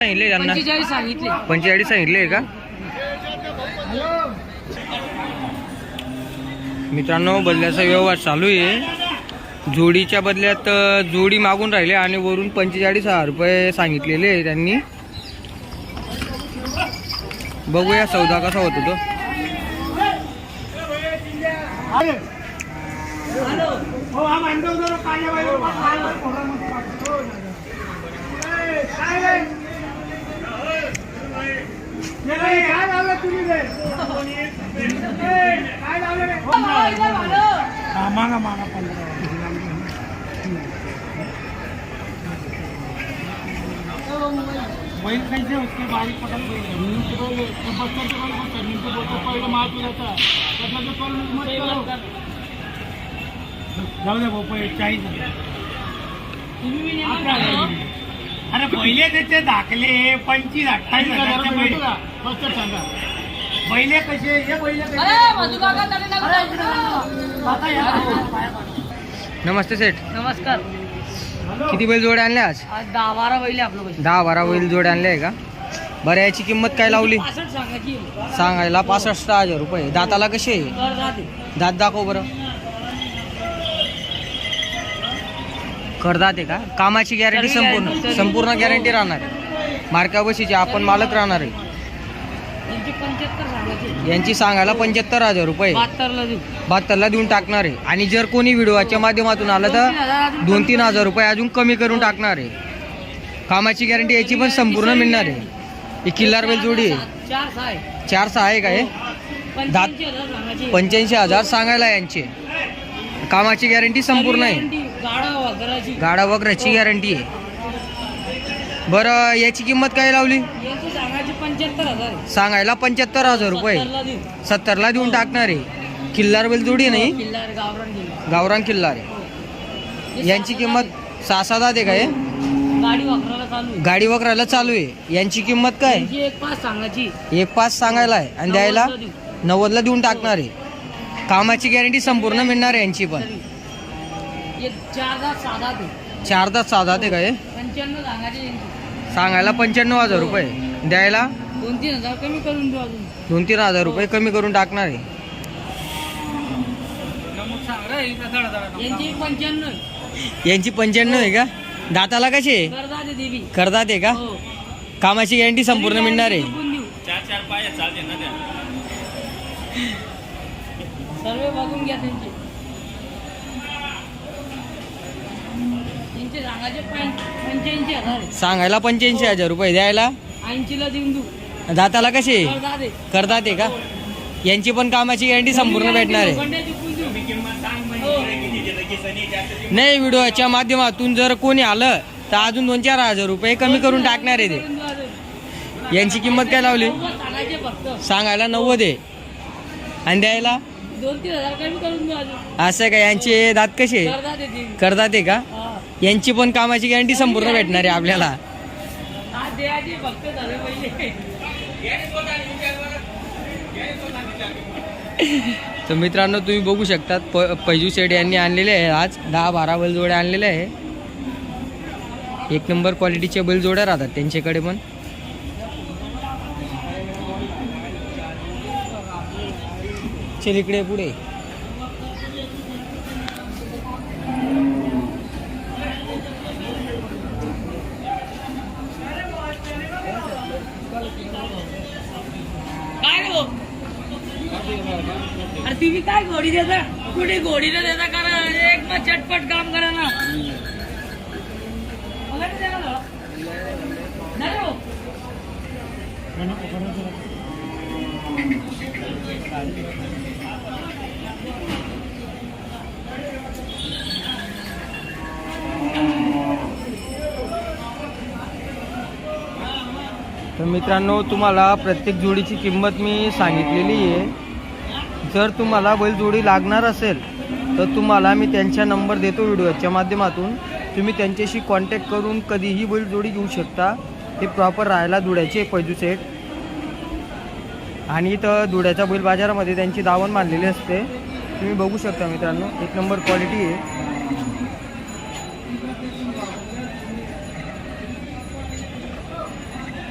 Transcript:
सांगितले त्यांना पंचेचाळीस सांगितले पंचेचाळीस सांगितले का मित्रांनो बदल्याचा व्यवहार चालू आहे जोडीच्या बदल्यात जोडी मागून राहिले आणि वरून पंचेचाळीस हजार रुपये सांगितलेले त्यांनी बघूया सौदा कसा होतो तो मागा मागा पंधरा. बैल कैसे उसके बारीक पटल नीचे पहले तो बच्चा तो बैल. बच्चा नीचे पहले मार तो कल मत जाऊ दे भाऊ चाळीस अरे पहिले त्याचे दाखले पंचवीस अठ्ठावीस हजार सांगा पहिले कसे हे पहिले. नमस्ते सेठ. नमस्कार. किती बैल जोड्या आणल्या आज? आज दहा बारा बैल आपलं दहा बारा बैल जोड्या आणल्या आहे का? बरं याची किंमत काय लावली? सांगायला पासष्ट हजार रुपये. दाताला कसे आहे? दात दाखव बरं. करदात आहे का? कामाची गॅरंटी संपूर्ण. संपूर्ण गॅरंटी राहणार मार्का बशीची आपण मालक राहणार आहे. यांची सांगायला पंच्याहत्तर हजार रुपये. बहात्तरला देऊ. बहात्तरला देऊन टाकणार आहे. आणि जर कोणी व्हिडिओच्या माध्यमातून आलं तर दोन तीन हजार रुपये अजून कमी करून टाकणार आहे. कामाची गॅरंटी याची पण संपूर्ण मिळणार आहे. ही किल्लार बैल जोडी आहे. चार सहा आहे. चार सहा आहे का हे? पंच्याऐंशी हजार सांगायला यांचे. कामाची गॅरंटी संपूर्ण आहे. गाडा वगैरेची. वगैरेची गॅरंटी आहे. बरं याची किंमत काय लावली? पंच्याहत्तर हजार आहे. सांगायला पंच्याहत्तर हजार रुपये. सत्तरला देऊ सत्तरला देऊन टाकणार आहे. किल्लार बैल जोडी नाही गावरान किल्ला गावरान किल्लार आहे. यांची किंमत सहा सात आहे का हे गाडी वापरायला चालू आहे. गाडी वगैरेला चालू आहे. यांची किंमत काय? एक पाच सांगायची. एक पाच सांगायला आहे. आणि द्यायला? नव्वदला देऊ. नव्वदला देऊन टाकणार आहे. कामाची गॅरंटी संपूर्ण मिळणार आहे यांची पण. एक चार ते चार तास साधा आहे का हे. पंच्याण्णव सांगायची सांगायला पंच्याण्णव हजार रुपये. द्यायला? दोन तीन हजार कमी करून देऊ अजून. दोन तीन हजार रुपये कमी करून टाकणार आहे. यांची पंच्याण्णव. आहे. यांची पंच्याण्णव आहे का? दाताला कशी आहे? करदा दे देवी. करतात आहे का? हो. कामाची गॅरंटी संपूर्ण मिळणार आहे. झोपून देऊ. सर्व बघून घ्या त्यांचे. त्यांचे सांगायचे पंच्याऐंशी हजार आहे. सांगायला पंच्याऐंशी हजार रुपये द्यायला? ऐंशीला देऊन देऊ. दाताला कशी? करतात आहे का? यांची पण कामाची गॅरंटी संपूर्ण भेटणार आहे. हो. नाही व्हिडिओच्या माध्यमातून जर कोणी आलं तर अजून दोन चार हजार रुपये कमी करून टाकणार आहे ते. यांची किंमत काय लावली? नव्वद सांगायचे फक्त. सांगायला नव्वद आहे. आणि द्यायला? असं आहे का? यांचे दात कसे? करतात आहे का. यांची पण कामाची गॅरंटी संपूर्ण भेटणार आहे आपल्याला. तर मित्रांनो तुम्ही बघू शकतात प पैजू शेड यांनी आणलेले आहे आज. दहा बारा बैलजोड्या आणलेल्या आहे. एक नंबर क्वालिटीच्या बैलजोड्या राहतात त्यांच्याकडे पण. चल इकडे पुढे. अरे तुम्ही काय घोडी देता? कुठे घोडीला देता कारण एक मग चटपट काम करा ना. हो. तर मित्रांनो तुम्हाला प्रत्येक जोडीची किंमत मी सांगितलेली आहे. जर तुम्हाला बैलजोडी लागणार असेल तर तुम्हाला मी त्यांचा नंबर देतो व्हिडिओच्या माध्यमातून. तुम्ही त्यांच्याशी कॉन्टॅक्ट करून कधीही बैलजोडी घेऊ शकता. हे प्रॉपर राहायला धुळ्याचे पैजू सेट आणि इथं धुळ्याच्या बैल बाजारामध्ये त्यांची दावण मांडलेली असते. तुम्ही बघू शकता मित्रांनो एक नंबर क्वालिटी आहे.